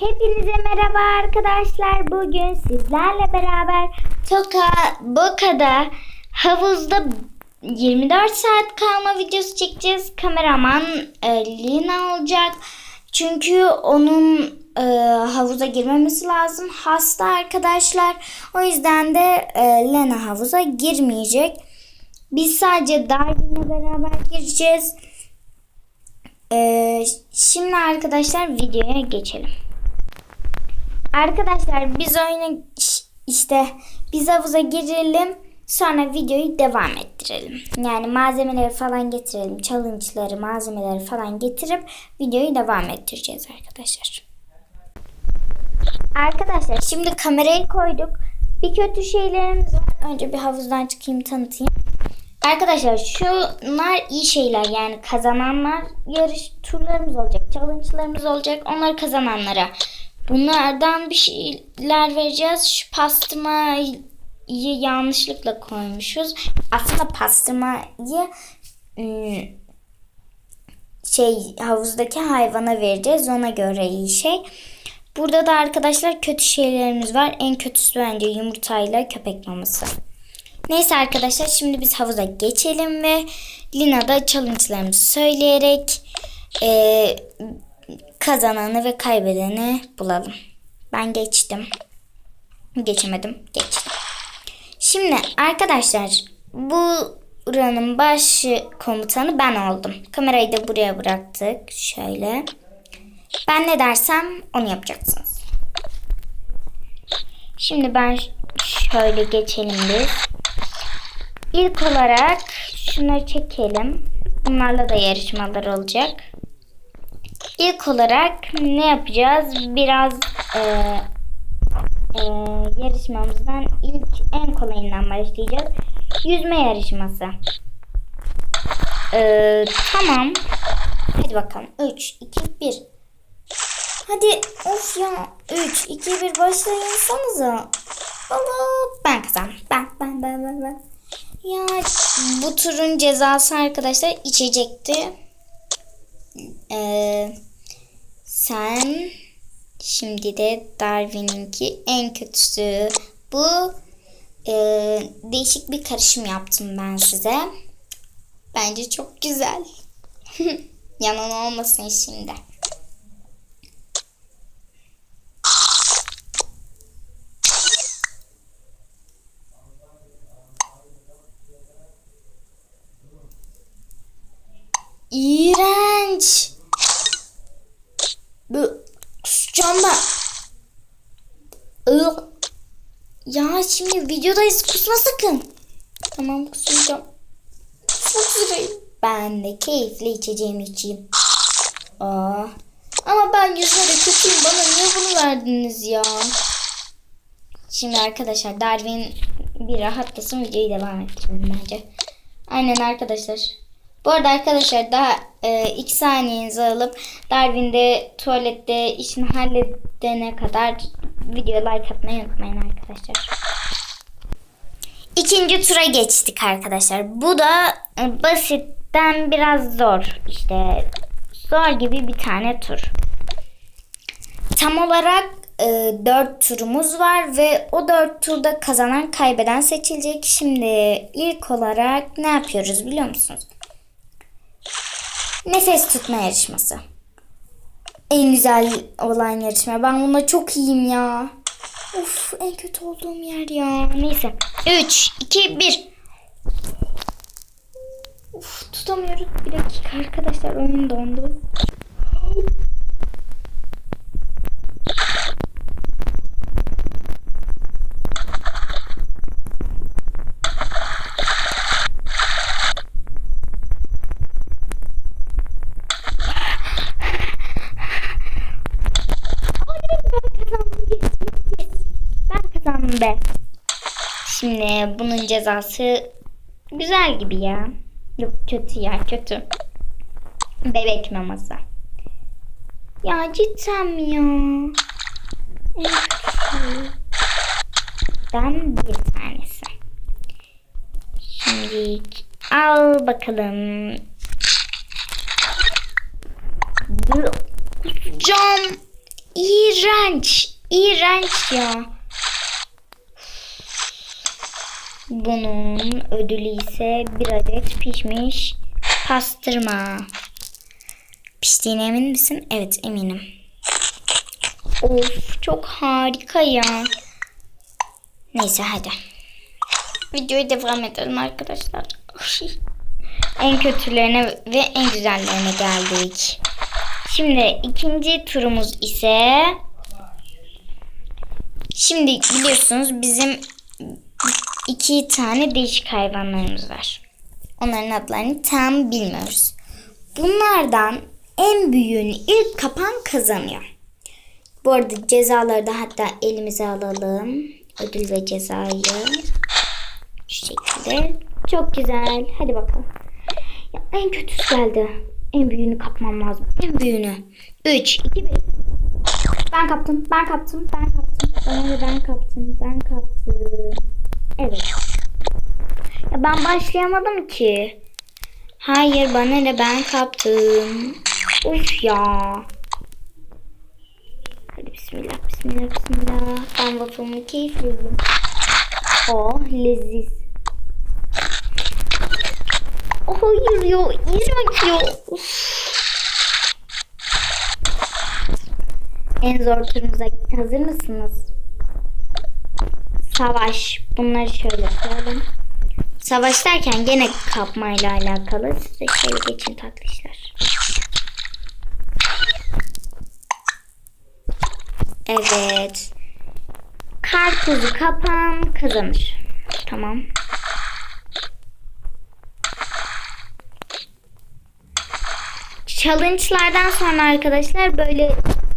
Hepinize merhaba arkadaşlar. Bugün sizlerle beraber Toka Boka'da havuzda 24 saat kalma videosu çekeceğiz. Kameraman e, Lina olacak. Çünkü onun e, havuza girmemesi lazım. Hasta arkadaşlar. O yüzden de e, Lena havuza girmeyecek. Biz sadece Darwin'le beraber gireceğiz. Ee, şimdi arkadaşlar videoya geçelim. Arkadaşlar biz oyuna ş- işte biz havuza girelim sonra videoyu devam ettirelim. Yani malzemeleri falan getirelim. Challenge'ları malzemeleri falan getirip videoyu devam ettireceğiz arkadaşlar. Arkadaşlar şimdi kamerayı koyduk. Bir kötü şeylerimiz var. Önce bir havuzdan çıkayım tanıtayım. Arkadaşlar şunlar iyi şeyler yani kazananlar yarış turlarımız olacak, challenge'larımız olacak. Onları kazananlara bunlardan bir şeyler vereceğiz. Şu pastırmayı yanlışlıkla koymuşuz. Aslında pastırmayı ım, şey havuzdaki hayvana vereceğiz. Ona göre iyi şey. Burada da arkadaşlar kötü şeylerimiz var. En kötüsü bence yumurtayla köpek maması. Neyse arkadaşlar şimdi biz havuza geçelim ve Lina'da challenge'larımızı söyleyerek eee, kazananı ve kaybedeni bulalım. Ben geçtim. Geçemedim. Geçtim. Şimdi arkadaşlar bu buranın başı komutanı ben oldum. Kamerayı da buraya bıraktık. Şöyle. Ben ne dersem onu yapacaksınız. Şimdi ben şöyle geçelim biz. İlk olarak şunları çekelim. Bunlarla da yarışmalar olacak. İlk olarak ne yapacağız? Biraz e, e, yarışmamızdan ilk en kolayından başlayacağız. Yüzme yarışması. E, tamam. Hadi bakalım. 3, 2, 1. Hadi of ya. 3, 2, 1 başlayınsanıza. Allah ben kazandım. Ben, ben, ben, ben, ben. Ya bu turun cezası arkadaşlar içecekti. 80. Şimdi de Darwin'inki en kötüsü. Bu e, değişik bir karışım yaptım ben size. Bence çok güzel. Yanan olmasın şimdi. İğrenç. Ya şimdi videodayız kusma sakın. Tamam. Çok üzüleyim. Ben de keyifli içeceğimi içeyim. Aa. Ama ben yüzmede kötüyüm. Bana niye bunu verdiniz ya? Şimdi arkadaşlar Darwin bir rahatlasın videoyu devam ettirelim bence. Aynen arkadaşlar. Bu arada arkadaşlar daha e, iki saniyenizi alıp Darwin'de tuvalette işini halledene kadar videoya like atmayı unutmayın arkadaşlar. İkinci tura geçtik arkadaşlar. Bu da e, basitten biraz zor. İşte zor gibi bir tane tur. Tam olarak e, 4 turumuz var ve o 4 turda kazanan kaybeden seçilecek. Şimdi ilk olarak ne yapıyoruz biliyor musunuz? Nefes tutma yarışması. En güzel olan yarışma. Ben bunda çok iyiyim ya. Of en kötü olduğum yer ya. Neyse. 3, 2, 1. Uf tutamıyoruz. Bir dakika arkadaşlar oyun dondu. Ben kazandım be. Şimdi bunun cezası güzel gibi ya. Yok kötü ya kötü. Bebek maması. Ya cidden mi ya? Ben bir tanesi. Şimdi al bakalım. Cam. İğrenç. İğrenç ya. Bunun ödülü ise bir adet pişmiş pastırma. Piştiğine emin misin? Evet eminim. Of çok harika ya. Neyse hadi. Videoyu devam edelim arkadaşlar. en kötülerine ve en güzellerine geldik. Şimdi ikinci turumuz ise şimdi biliyorsunuz bizim iki tane değişik hayvanlarımız var. Onların adlarını tam bilmiyoruz. Bunlardan en büyüğünü ilk kapan kazanıyor. Bu arada cezaları da hatta elimize alalım. Ödül ve cezayı. Şu şekilde. Çok güzel. Hadi bakalım. Ya en kötüsü geldi. En büyüğünü kapmam lazım. En büyüğünü. 3, 2, 1. Ben kaptım. Ben kaptım. Ben kaptım. Bana ne ben kaptım. Ben kaptım. Evet. Ya ben başlayamadım ki. Hayır bana ne ben kaptım. Uf ya. Hadi bismillah bismillah bismillah. Ben waffle'ımı keyifliyim. Oh leziz. Oh hayır ya. İğrenç ya. Uf. En zor turumuza hazır mısınız? Savaş. Bunları şöyle koyalım. Savaş derken gene kapmayla alakalı. Size şöyle geçin tatlışlar. Evet. Karpuzu kapan kazanır. Tamam. Challenge'lardan sonra arkadaşlar böyle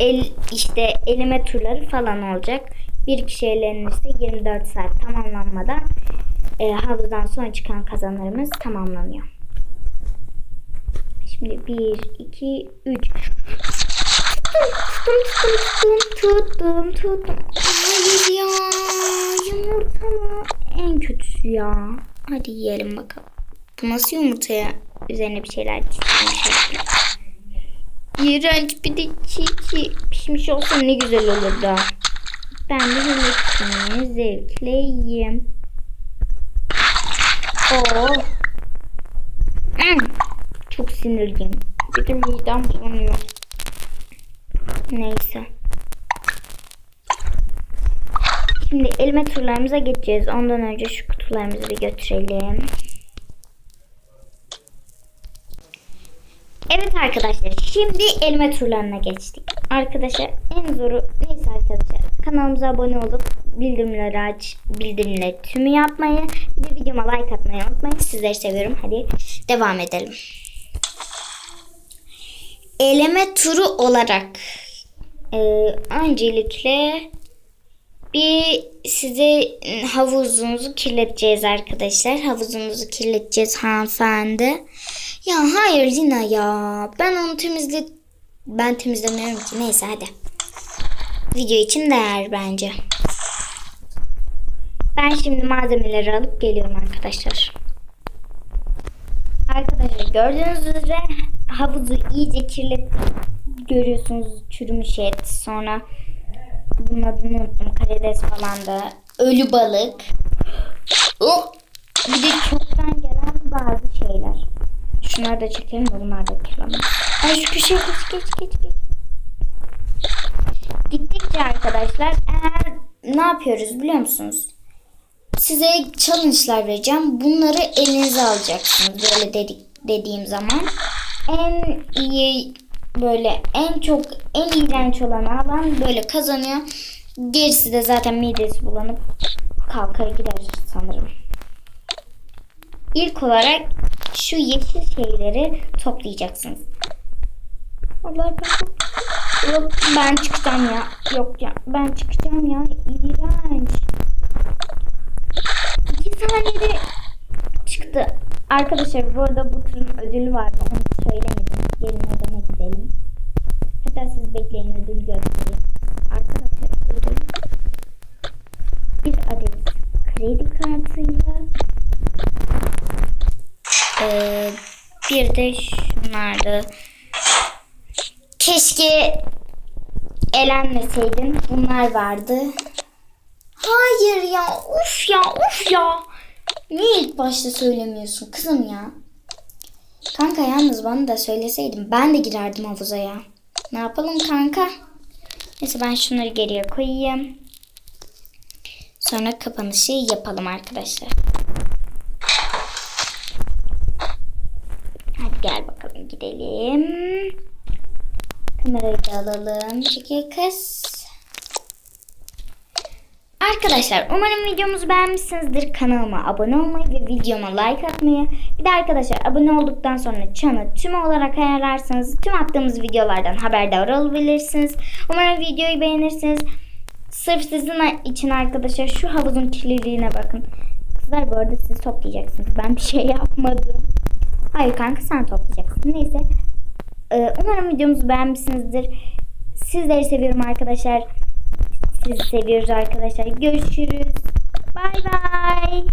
el işte elime turları falan olacak. Bir kişi elenirse 24 saat tamamlanmadan e, havuzdan sonra çıkan kazanlarımız tamamlanıyor. Şimdi 1, 2, 3. Tuttum, tuttum, tuttum, tuttum, tuttum. Hayır ya. Yumurta mı? En kötüsü ya. Hadi yiyelim bakalım. Bu nasıl yumurtaya üzerine bir şeyler çizilmiş. İğrenç bir de çiğ çiğ pişmiş olsa ne güzel olur da. Ben de hepsini zevkle yiyeyim. Oo. Hmm. Çok sinirliyim. De midem bulanıyor. Neyse. Şimdi elime turlarımıza geçeceğiz. Ondan önce şu kutularımızı bir götürelim. Evet arkadaşlar şimdi elime turlarına geçtik. Arkadaşlar en zoru neyse arkadaşlar kanalımıza abone olup bildirimleri aç, bildirimleri tümü yapmayı bir de videoma like atmayı unutmayın. Sizleri seviyorum. Hadi devam edelim. Eleme turu olarak e, öncelikle bir size havuzunuzu kirleteceğiz arkadaşlar. Havuzunuzu kirleteceğiz hanımefendi. Ya hayır Lina ya. Ben onu temizle ben temizlemiyorum ki. Neyse hadi. Video için değer bence. Ben şimdi malzemeleri alıp geliyorum arkadaşlar. Arkadaşlar gördüğünüz üzere havuzu iyice kirlet görüyorsunuz çürümüş et. Sonra bunun adını unuttum. Karides falan da. Ölü balık. Oh! Bir de çoktan gelen bazı şeyler. Şunları da çekelim de bunlar da kirlenmez. Ay şu köşeye geç geç geç geç. Gittikçe arkadaşlar eğer ne yapıyoruz biliyor musunuz? Size challenge'lar vereceğim. Bunları elinize alacaksınız böyle dedik, dediğim zaman. En iyi böyle en çok en iğrenç olan alan böyle kazanıyor. Gerisi de zaten midesi bulanıp kalkar gider sanırım. İlk olarak şu yeşil şeyleri toplayacaksınız. Allah ben Yok ben çıkacağım ya. Yok ya ben çıkacağım ya. İğrenç. İki saniyede çıktı. Arkadaşlar bu arada bu turun ödülü vardı. Onu söylemedim. Gelin odama gidelim. Hatta siz bekleyin ödül göstereyim. Arkadaşlar ödül bir adet kredi kartıyla ee, bir de şunlardı. Keşke elenmeseydim bunlar vardı. Hayır ya uf ya uf ya. Niye ilk başta söylemiyorsun kızım ya? Kanka yalnız bana da söyleseydin ben de girerdim havuza ya. Ne yapalım kanka? Neyse ben şunları geriye koyayım. Sonra kapanışı yapalım arkadaşlar. Hadi gel bakalım gidelim. Kamerayı da alalım. Çekil kız. Arkadaşlar umarım videomuzu beğenmişsinizdir. Kanalıma abone olmayı ve videoma like atmayı. Bir de arkadaşlar abone olduktan sonra çanı tüm olarak ayarlarsanız tüm attığımız videolardan haberdar olabilirsiniz. Umarım videoyu beğenirsiniz. Sırf sizin için arkadaşlar şu havuzun kirliliğine bakın. Kızlar bu arada siz toplayacaksınız. Ben bir şey yapmadım. Hayır kanka sen toplayacaksın. Neyse. Ee, umarım videomuzu beğenmişsinizdir. Sizleri seviyorum arkadaşlar. Sizi seviyoruz arkadaşlar. Görüşürüz. Bay bay.